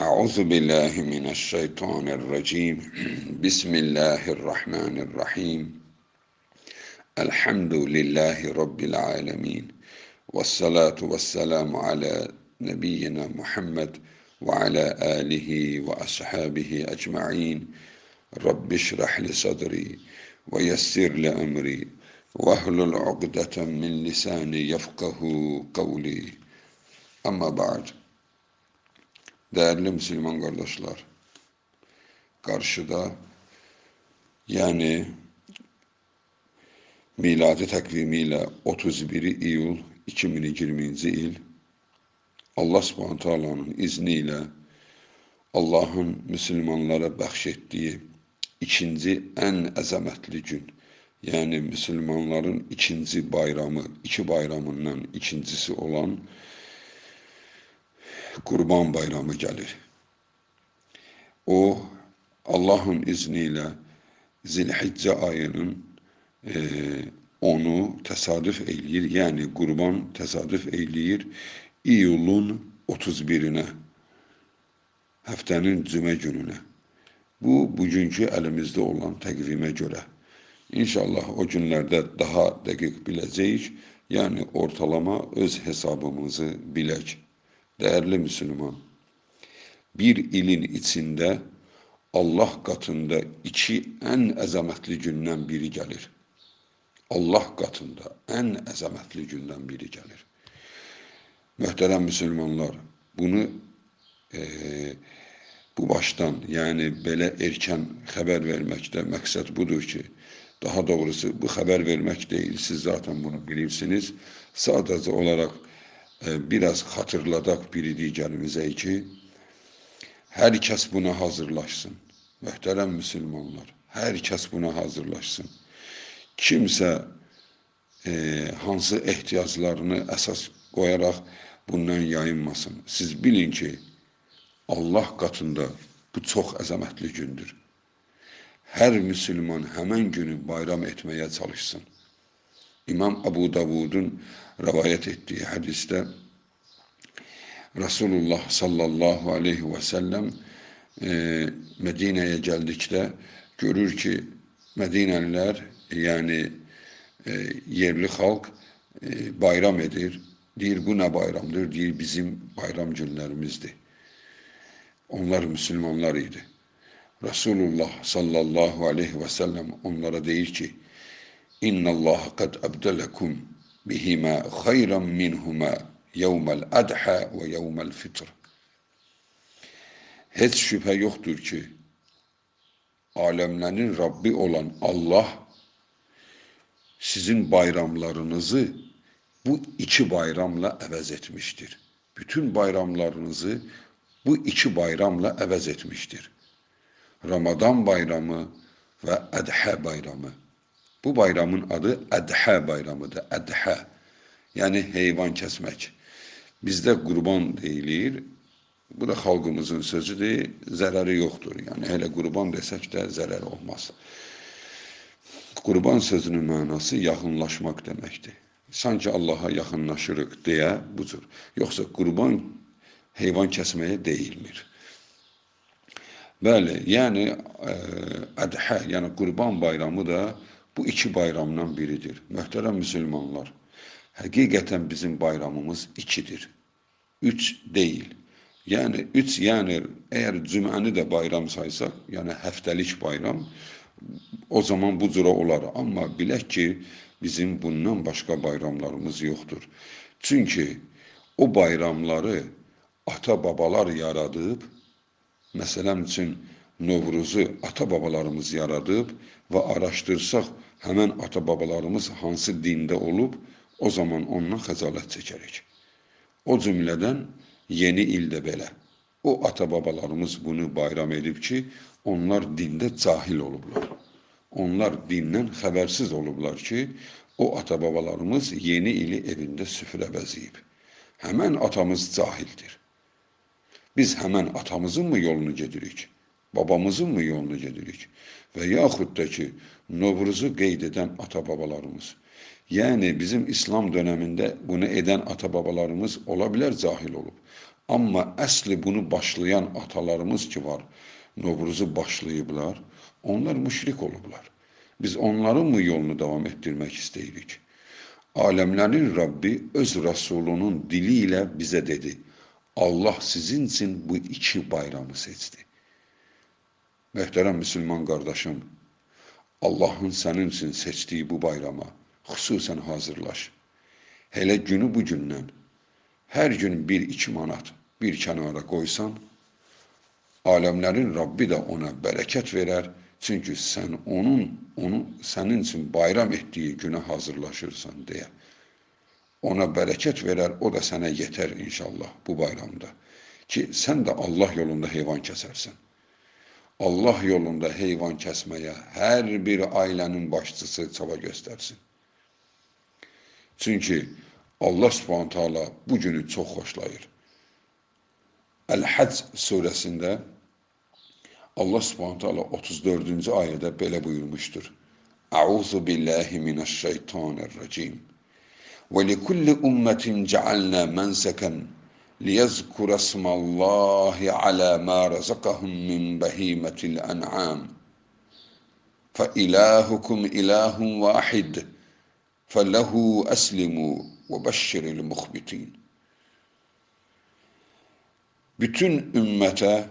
أعوذ بالله من الشيطان الرجيم. بسم الله الرحمن الرحيم. الحمد لله رب العالمين. والصلاة والسلام على نبينا محمد وعلى آله وأصحابه أجمعين. رب اشرح لي صدري ويسر لي أمري. واhlul عقدة من لساني يفقه قولي. Ama ba'd. Değerli Müslüman kardeşler, karşıda yani miladi takvimiyle 31 iyul 2020 yıl Allah subhanahu teala'nın izniyle Allah'ın Müslümanlara bahşettiği ikinci en əzəmətli gün yani Müslümanların ikinci bayramı, iki bayramından ikincisi olan Kurban Bayramı gelir. O Allah'ın izniyle Zilhicce ayının e, onu təsadüf eləyir, yəni qurban təsadüf eləyir iyulun 31-nə, həftənin cümə gününə. Bu, bugünkü əlimizdə olan təqvimə görə. İnşallah o günlərdə daha dəqiq biləcəyik, yəni ortalama öz hesabımızı bilək. Değerli Müslüman, bir ilin içinde Allah katında iki en əzəmətli gündən biri gelir. Allah katında en əzəmətli gündən biri gelir. Möhtərəm Müslümanlar, bunu e, bu baştan yani belə erkən xəbər verməkdə məqsəd budur ki, daha doğrusu bu xəbər vermək deyil, siz zaten bunu bilirsiniz. Sadəcə olaraq biraz hatırladak biri diyeceğimize ki herkes buna hazırlaşsın. Muhterem Müslümanlar, herkes buna hazırlaşsın. Kimse e, hansı ehtiyaclarını esas koyarak bundan yayınmasın. Siz bilin ki Allah katında bu çok əzəmətli gündür. Her Müslüman hemen günü bayram etmeye çalışsın. İmam Abu Davud'un rivayet ettiği hadiste Resulullah sallallahu aleyhi ve sellem e, Medine'ye geldikte görür ki Medineliler yani e, yerli halk e, bayram edir. Deyir bu ne bayramdır? Deyir bizim bayram günlerimizdi. Onlar Müslümanlar idi. Resulullah sallallahu aleyhi ve sellem onlara deyir ki İnna Allah kad abdalakum bihima hayran minhuma yevmel adha ve yevmel fitr. Hiç şüphe yoktur ki alemlerin Rabbi olan Allah sizin bayramlarınızı bu iki bayramla əvəz etmiştir. Bütün bayramlarınızı bu iki bayramla əvəz etmiştir. Ramazan bayramı ve Adha bayramı. Bu bayramın adı Adha bayramıdır. Adha. Yani heyvan kesmek. Bizdə qurban deyilir. Bu da xalqımızın sözüdür. Zərəri yoxdur. Yəni elə qurban desək də zərər olmaz. Qurban sözünün mənası yaxınlaşmaq deməkdir. Sanki Allaha yaxınlaşırıq deyə budur. Yoxsa qurban heyvan kəsməyə deyilmir. Bəli, yəni ə, ədhə, yəni qurban bayramı da bu iki bayramdan biridir. Möhtərəm müsəlmanlar, həqiqətən bizim bayramımız ikidir. Üç değil. Yani üç yani eğer cüməni de bayram saysak, yani həftəlik bayram, o zaman bu cüra olar. Amma bilək ki, bizim bundan başqa bayramlarımız yoxdur. Çünki o bayramları ata-babalar yaradıb, məsələn üçün Novruzu ata-babalarımız yaradıb və araşdırsaq, həmən ata-babalarımız hansı dində olub, o zaman ondan xəcalət çəkərik. O cümlədən yeni ildə belə. O ata-babalarımız bunu bayram edib ki, onlar dində cahil olublar. Onlar dindən xəbərsiz olublar ki, o ata-babalarımız yeni ili evində süfrə bəziyib. Həmən atamız cahildir. Biz həmən atamızın mı yolunu gedirik? Babamızın mı yolunu gedirik? Və yaxud da ki, Novruzu qeyd edən ata-babalarımız. Yəni bizim İslam döneminde bunu eden ata-babalarımız olabilir cahil olup. Amma əsli bunu başlayan atalarımız ki var, Novruzu başlayıblar, onlar müşrik olublar. Biz onların mı yolunu devam ettirmek isteyirik? Alemlerin Rabbi öz Resulünün diliyle bize dedi. Allah sizin için bu iki bayramı seçti. Möhtərəm Müslüman qardaşım, Allahın sənin üçün seçdiyi bu bayrama xüsusən hazırlaş. Hele günü bu gündən hər gün bir iki manat bir kənara qoysan, alemlerin Rabbi de ona bereket verer. Çünkü sen onun, onu senin için bayram ettiği güne hazırlaşırsan diye. Ona bereket verer, o da sana yeter inşallah bu bayramda. Ki sen de Allah yolunda heyvan kesersin. Allah yolunda heyvan kesmeye her bir ailenin başçısı çaba göstersin. Çünkü Allah subhanahu teala bu günü çok hoşlayır. El-Hac suresinde Allah subhanahu teala 34. ayette böyle buyurmuştur. Euzu billahi mineşşeytanirracim. Ve likulli ummetin cealna menseken liyezkura ismallahi ala ma razakahum min behimetil en'am. فإلهكم إله واحد فله أسلموا وبشر المخبتين bütün ümmete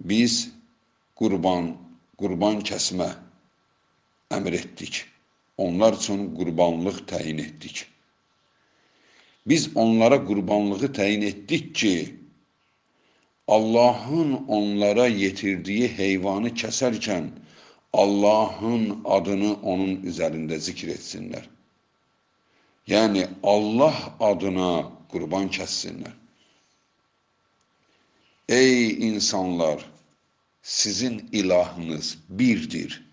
biz kurban, kurban kesme emrettik. Onlar için kurbanlık tayin ettik. Biz onlara kurbanlığı tayin ettik ki Allah'ın onlara yetirdiği heyvanı keserken Allah'ın adını onun üzerinde zikretsinler. Yani Allah adına kurban kessinler. Ey insanlar! Sizin ilahınız birdir.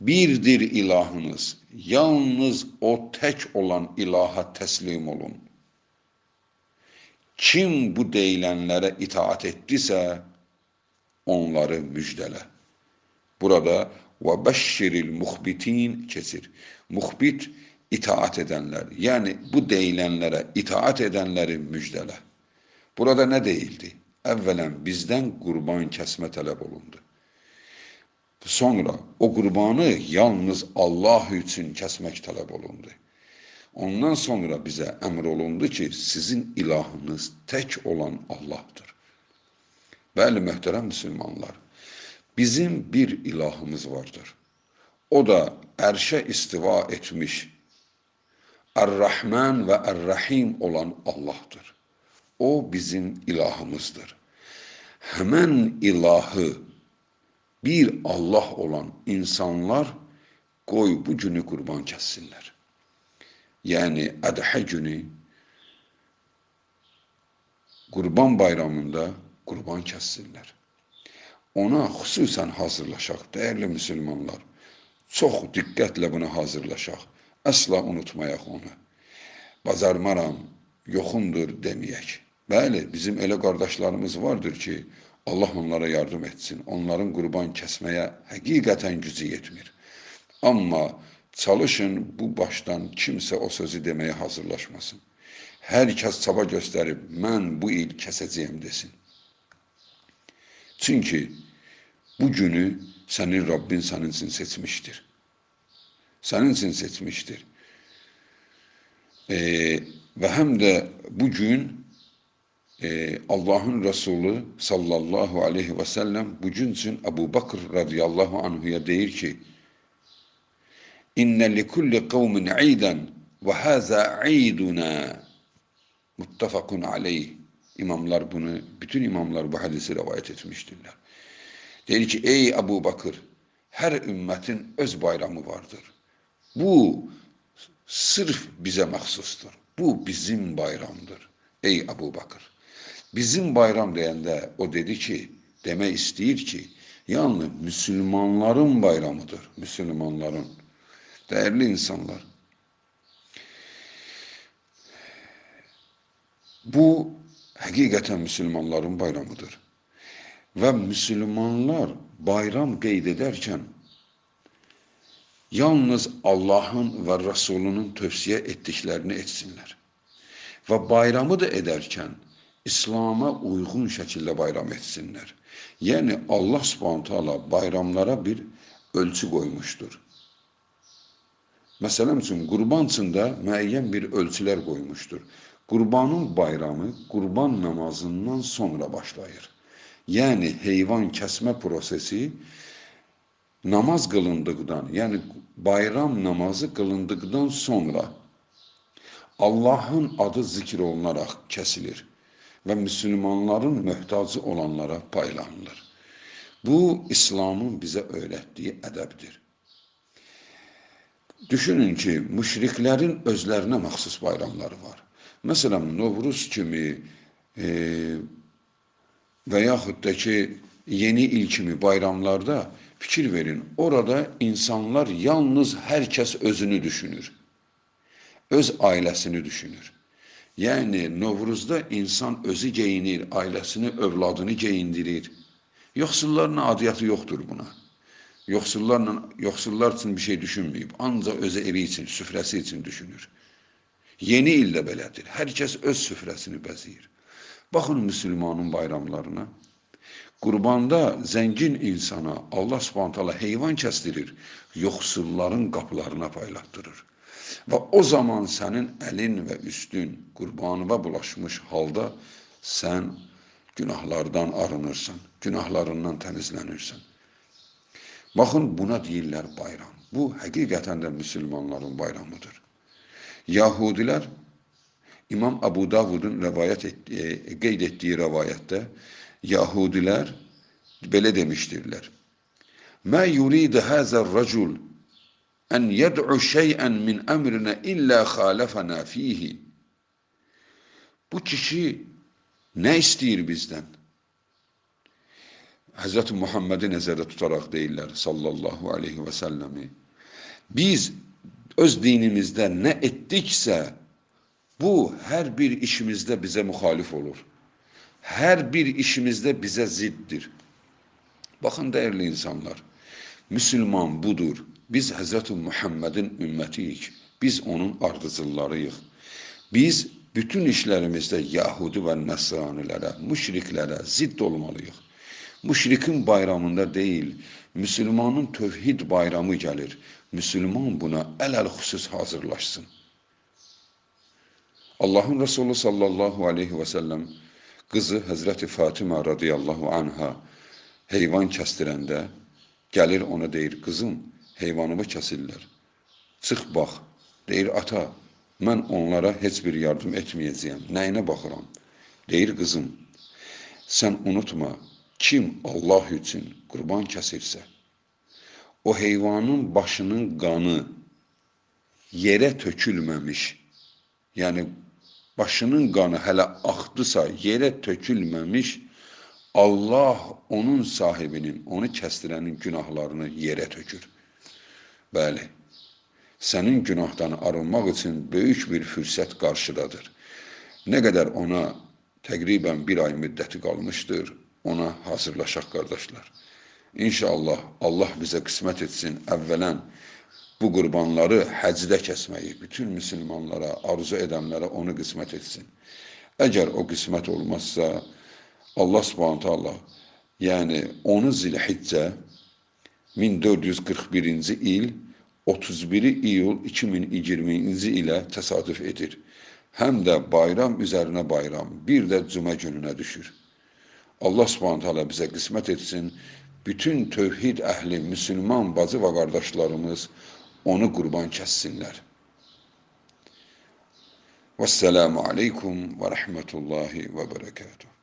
Birdir ilahınız. Yalnız o tek olan ilaha teslim olun. Kim bu deyilenlere itaat ettiyse onları müjdele. Burada ve beşşiril muhbitin kesir. Muhbit itaat edenler. Yani bu deyilenlere itaat edenleri müjdele. Burada ne değildi? Evvelen bizden kurban kesme talep olundu. Sonra o kurbanı yalnız Allah için kesmek talep olundu. Ondan sonra bize emir olundu ki sizin ilahınız tek olan Allah'tır. Bəli möhtərəm Müslümanlar, bizim bir ilahımız vardır. O da erşe istiva etmiş, Er-Rahman ve Er-Rahim olan Allah'tır. O bizim ilahımızdır. Hemen ilahı bir Allah olan insanlar koy bu günü kurban kessinler. Yani Adha günü kurban bayramında kurban kessinler. Ona hususen hazırlaşak değerli Müslümanlar. Çok dikkatle buna hazırlaşak. Asla unutmayak onu. Bazarmaram, yoxundur demeyek. Bəli, bizim elə qardaşlarımız vardır ki, Allah onlara yardım etsin. Onların qurban kəsməyə həqiqətən gücü yetmir. Amma çalışın bu başdan kimsə o sözü deməyə hazırlaşmasın. Hər kəs çaba göstərib mən bu il kəsəcəyəm desin. Çünki bu günü sənin Rabbin sənin üçün seçmişdir. Sənin üçün seçmişdir. Ee, və həm də bu gün e, Allah'ın Resulü sallallahu aleyhi ve sellem bugün için Ebu Bakır radıyallahu anhuya deyir ki İnne li kulli kavmin iden ve haza iduna muttafakun aleyh İmamlar bunu, bütün imamlar bu hadisi rivayet etmiştirler. Deyir ki ey Ebu Bakır her ümmetin öz bayramı vardır. Bu sırf bize mahsustur. Bu bizim bayramdır. Ey Ebu Bakır. Bizim bayram deyəndə o dedi ki, deme istəyir ki, yalnız Müslümanların bayramıdır. Müslümanların. Değerli insanlar. Bu hakikaten Müslümanların bayramıdır. Ve Müslümanlar bayram qeyd edərkən yalnız Allah'ın ve Resulünün tövsiye ettiklerini etsinler. Ve bayramı da ederken İslam'a uyğun şəkildə bayram etsinlər. Yəni Allah Subhanahu bayramlara bir ölçü qoymuşdur. Məsələn üçün qurban üçün də müəyyən bir ölçülər qoymuşdur. Qurbanın bayramı qurban namazından sonra başlayır. Yəni heyvan kəsmə prosesi namaz qılındıqdan, yəni bayram namazı qılındıqdan sonra Allahın adı zikr olunaraq kəsilir və müsəlmanların möhtacı olanlara paylanılır. Bu İslamın bizə öyrətdiyi ədəbdir. Düşünün ki, müşriklərin özlərinə məxsus bayramları var. Məsələn, Novruz kimi e, və yaxud da ki, yeni il kimi bayramlarda fikir verin. Orada insanlar yalnız hər kəs özünü düşünür. Öz ailəsini düşünür. Yani Novruz'da insan özü geyinir, ailesini, övladını geyindirir. Yoxsulların adiyyatı yoktur buna. Yoxsullarla, yoxsullar için bir şey düşünməyib. Ancaq özü evi için, süfrəsi için düşünür. Yeni ildə belədir. Hər kəs öz süfrəsini bəzəyir. Baxın müsəlmanın bayramlarına. Qurbanda zəngin insana Allah Subhanahu heyvan kəsdirir, yoxsulların qapılarına paylatdırır. Və o zaman sənin əlin və üstün qurbanıva bulaşmış halda sən günahlardan arınırsan, günahlarından təmizlənirsən. Baxın, buna deyirlər bayram. Bu, həqiqətən də müsəlmanların bayramıdır. Yahudilər, İmam Abu Davudun rəvayət etdiyi, qeyd etdiyi rəvayətdə, Yahudilər belə demişdirlər. Mə yuridə həzər rəcul en yed'u şey'en min emrine illa halefena fihi. Bu kişi ne istəyir bizden? Hz. Muhammed'i nəzərdə tutaraq deyirlər sallallahu aleyhi ve sellemi. Biz öz dinimizde ne ettiksə, bu her bir işimizde bize muhalif olur. Her bir işimizde bize ziddir. Bakın değerli insanlar, Müslüman budur. Biz Həzrət Muhammedin ümmətiyik. Biz onun ardıcıllarıyıq. Biz bütün işlərimizdə Yahudi və Nəsranilərə, müşriklərə zidd olmalıyıq. Müşrikin bayramında deyil, Müslümanın tövhid bayramı gəlir. Müslüman buna əl-əl xüsus hazırlaşsın. Allahın Resulü sallallahu aleyhi və səlləm qızı Həzrəti Fatimə radiyallahu anha heyvan kəstirəndə gəlir ona deyir, qızım, heyvanımı kəsirlər. Çıx bax, deyir ata, mən onlara heç bir yardım etməyəcəyəm. Nəyinə baxıram? Deyir qızım, sən unutma, kim Allah üçün qurban kəsirsə, o heyvanın başının qanı yerə tökülməmiş, yəni başının qanı hələ axdısa, yerə tökülməmiş, Allah onun sahibinin, onu kəstirənin günahlarını yerə tökür. Bəli, sənin günahdan arınmaq üçün böyük bir fürsət qarşıdadır. Nə qədər ona təqribən bir ay müddəti qalmışdır, ona hazırlaşaq qardaşlar. İnşallah Allah bizə qismət etsin əvvələn bu qurbanları həcdə kəsməyi bütün müsəlmanlara, arzu edənlərə onu qismət etsin. Əgər o qismət olmazsa, Allah subhanət Allah, yəni 10 zilhiccə 1441-ci il 31 iyul 2020-ci ilə təsadüf edir. Həm də bayram üzərinə bayram, bir də cümə gününə düşür. Allah Subhanahu taala bizə qismət etsin. Bütün tövhid əhli, müsəlman bacı və qardaşlarımız onu qurban kəssinlər. Vəssalamu aleykum və rəhmətullahi və bərəkatuhu.